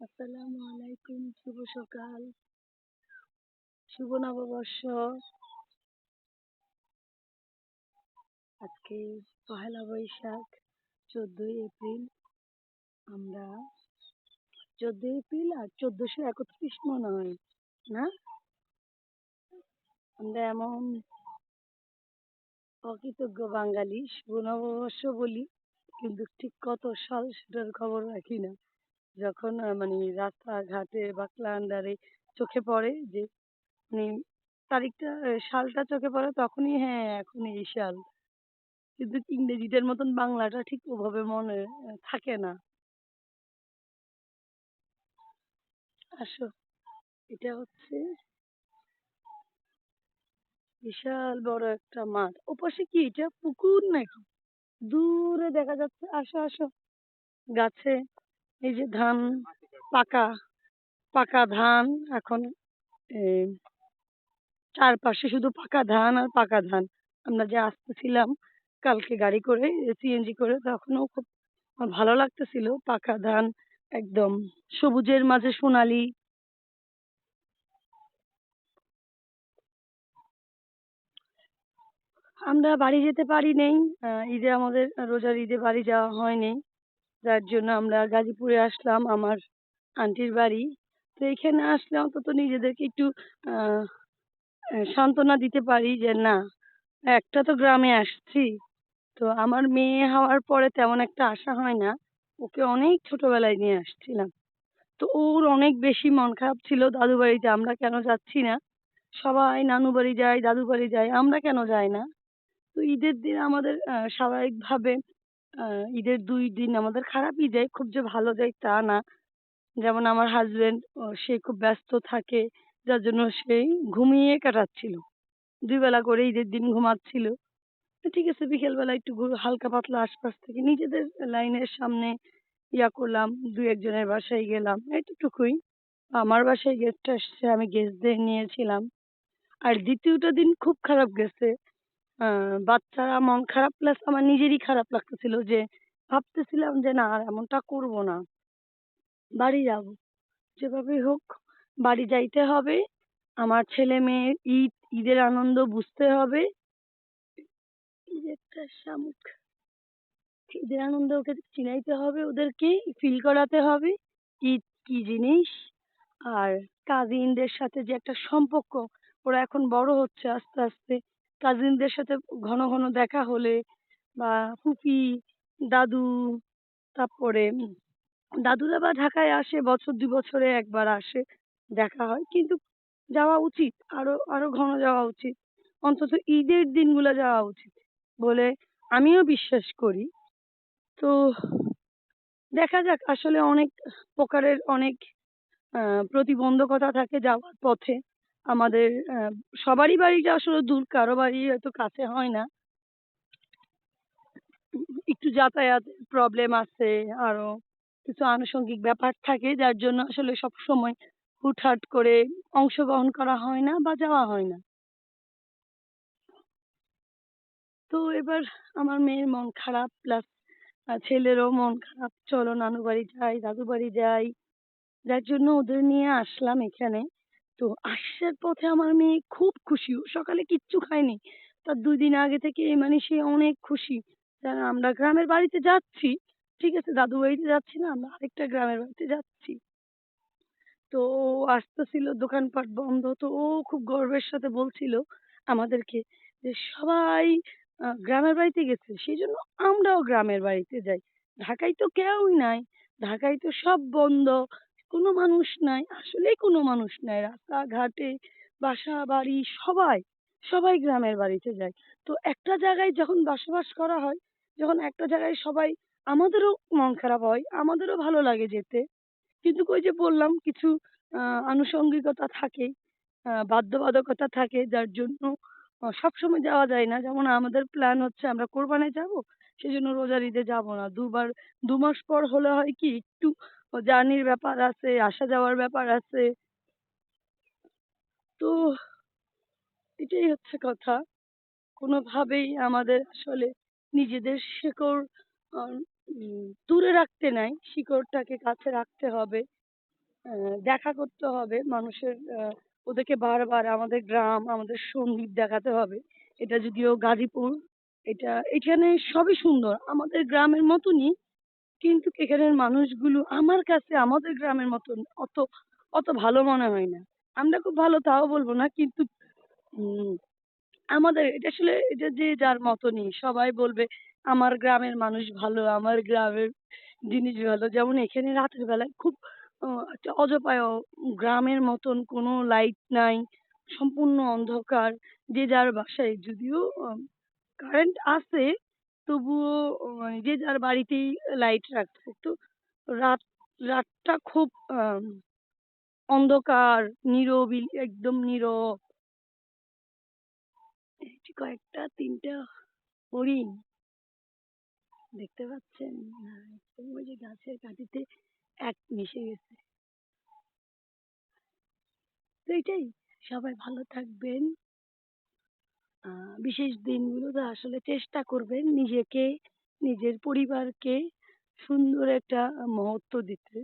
আসসালামু আলাইকুম, শুভ সকাল। শুভ নববর্ষ। আজকে পহেলা বৈশাখ, চোদ্দই এপ্রিল। আমরা চোদ্দই এপ্রিল আর চোদ্দশো একত্রিশ মনে হয়, না? আমরা এমন অকৃতজ্ঞ বাঙালি, শুভ নববর্ষ বলি, কিন্তু ঠিক কত সাল সেটার খবর রাখি না। যখন মানে রাস্তাঘাটে বা ক্লান্ডারে চোখে পড়ে যে মানে তারিখটা সালটা চোখে পড়ে তখনই হ্যাঁ এখন এই সাল। কিন্তু ইংরেজিটার মতন বাংলাটা ঠিক ওভাবে মনে থাকে না। আসো, এটা হচ্ছে বিশাল বড় একটা মাঠ। ওপাশে কি এটা পুকুর নাকি? দূরে দেখা যাচ্ছে। আসো আসো, গাছে এই যে ধান পাকা পাকা ধান এখন চারপাশে শুধু পাকা ধান আর পাকা ধান। আমরা যে আসতেছিলাম কালকে গাড়ি করে সিএনজি করে, তখনও খুব ভালো লাগতেছিল। পাকা ধান একদম সবুজের মাঝে সোনালি। আমরা বাড়ি যেতে পারি নেই। ঈদে আমাদের রোজার ঈদে বাড়ি যাওয়া হয়নি। যার জন্য আমরা গাজীপুরে আসলাম, আমার আন্টির বাড়ি। তো এখানে আসলে অন্তত নিজেদেরকে একটু সান্ত্বনা দিতে পারি যে না, একটা তো গ্রামে আসছি। তো আমার মেয়ে হওয়ার পরে তেমন একটা আশা হয় না। ওকে অনেক ছোটবেলায় নিয়ে আসছিলাম। তো ওর অনেক বেশি মন খারাপ ছিল দাদু বাড়িতে, আমরা কেন যাচ্ছি না? সবাই নানু বাড়ি যায়, দাদু বাড়ি যায়, আমরা কেন যাই না? তো ঈদের দিন আমাদের স্বাভাবিকভাবে ঈদের দুই দিন আমাদের খারাপই যায় খুব যে ভালো যায় তা না। যেমন আমার হাজবেন্ড সে খুব ব্যস্ত থাকে যার জন্য সে ঘুমিয়ে কাটাচ্ছিল। দুই বেলা করে ঈদের দিন ঘুমাচ্ছিল। ঠিক আছে বিকেল বেলা একটু হালকা পাতলা আশপাশ থেকে নিজেদের লাইনের সামনে ইয়া করলাম দুই একজনের বাসায় গেলাম। এইটুকুই আমার বাসায় গেস্ট আসছে আমি গেস্টদের নিয়েছিলাম। আর দ্বিতীয়টা দিন খুব খারাপ গেছে। আহ, বাচ্চারা মন খারাপ প্লাস আমার নিজেরই খারাপ লাগতেছিল যে, ভাবতেছিলাম যে, না, আর এমনটা করব না। বাড়ি যাব। যেভাবে হোক, বাড়ি যাইতে হবে। আমার ছেলে মেয়ের ঈদ, ঈদের আনন্দ বুঝতে হবে। শামুক। ঈদের আনন্দ ওকে চিনাইতে হবে, ওদেরকে ফিল করাতে হবে, ঈদ কি জিনিস? আর কাজিনদের সাথে যে একটা সম্পর্ক, ওরা এখন বড় হচ্ছে আস্তে আস্তে। কাজিনদের সাথে ঘন ঘন দেখা হলে বা ফুফি দাদু, তারপরে দাদুরা বা ঢাকায় আসে, বছর দু বছরে একবার আসে, দেখা হয়। কিন্তু যাওয়া উচিত, আরও আরও ঘন যাওয়া উচিত। অন্তত ঈদের দিনগুলো যাওয়া উচিত বলে আমিও বিশ্বাস করি। তো দেখা যাক, আসলে অনেক প্রকারের অনেক প্রতিবন্ধকতা থাকে যাওয়ার পথে। আমাদের সবারই বাড়িটা আসলে দূর, কারও বাড়ি হয়তো কাছে হয় না। একটু যাতায়াত প্রবলেম আছে, আরও কিছু আনুষঙ্গিক ব্যাপার থাকে, যার জন্য আসলে সব সময় হুটহাট করে অংশগ্রহণ করা হয় না বা যাওয়া হয় না। তো এবার আমার মেয়ের মন খারাপ প্লাস ছেলেরও মন খারাপ। চলো নানু বাড়ি যাই দাদু বাড়ি যাই। যার জন্য ওদের নিয়ে আসলাম এখানে। তো আসার পথে আমার মেয়ে খুব খুশি। ও সকালে কিচ্ছু খায়নি। তার দুই দিন আগে থেকে মানে সে অনেক খুশি। আমরা গ্রামের বাড়িতে যাচ্ছি। ঠিক আছে, দাদু বাড়িতে যাচ্ছি না, আমরা আরেকটা গ্রামের বাড়িতে যাচ্ছি। তো ও আসতেছিল, দোকানপাট বন্ধ। তো ও খুব গর্বের সাথে বলছিল আমাদেরকে যে, সবাই গ্রামের বাড়িতে গেছে। সেই জন্য আমরাও গ্রামের বাড়িতে যাই। ঢাকায় তো কেউই নাই। ঢাকায় তো সব বন্ধ। কোনো মানুষ নাই আসলেই কোনো মানুষ নাই। রাস্তাঘাটে বাসা বাড়ি সবাই সবাই গ্রামের বাড়িতে যায়। তো একটা জায়গায় যখন বসবাস করা হয় যখন একটা জায়গায় সবাই আমাদেরও মন খারাপ হয় আমাদেরও ভালো লাগে যেতে। কিন্তু ওই যে বললাম কিছু আহ, আনুষঙ্গিকতা থাকে আহ, বাধ্যবাধকতা থাকে যার জন্য সবসময় যাওয়া যায় না। যেমন আমাদের প্ল্যান হচ্ছে আমরা কোরবানে যাব সেই জন্য রোজার ঈদে যাব না। দুবার দু মাস পর হলে হয় কি একটু জার্নির ব্যাপার আছে আসা যাওয়ার ব্যাপার আছে তো এটাই হচ্ছে কথা কোনোভাবেই আমাদের আসলে নিজেদের শেকড় দূরে রাখতে নাই শিকড়টাকে কাছে রাখতে হবে দেখা করতে হবে মানুষের ওদেরকে বারবার আমাদের গ্রাম, আমাদের সংগীত দেখাতে হবে। এটা যদিও গাজীপুর, এটা এখানে সবই সুন্দর। আমাদের গ্রামের মতনই কিন্তু এখানের মানুষগুলো আমার কাছে আমাদের গ্রামের মতন অত অত ভালো মনে হয় না। আমরা খুব ভালো তাও বলব না কিন্তু আমাদের এটা আসলে এটা যে যার মতনই। সবাই বলবে আমার গ্রামের মানুষ ভালো, আমার গ্রামের জিনিস ভালো। যেমন এখানে রাতের বেলায় খুব একটা অজপায় গ্রামের মতন কোনো লাইট নাই। সম্পূর্ণ অন্ধকার। যে যার বাসায় যদিও কারেন্ট আছে তবুও মানে যে যার বাড়িতেই লাইট রাখছে। তো রাত রাতটা খুব অন্ধকার, নিরবিলি একদম নীরব। কয়েকটা ৩ টা হরিণ দেখতে পাচ্ছেন? ওই যে গাছের কাঁদিতে এক মিশে গেছে। তো এইটাই। সবাই ভালো থাকবেন। বিশেষ দিনগুলোতে আসলে চেষ্টা করবেন নিজেকে, নিজের পরিবারকে সুন্দর একটা মুহূর্ত দিতে।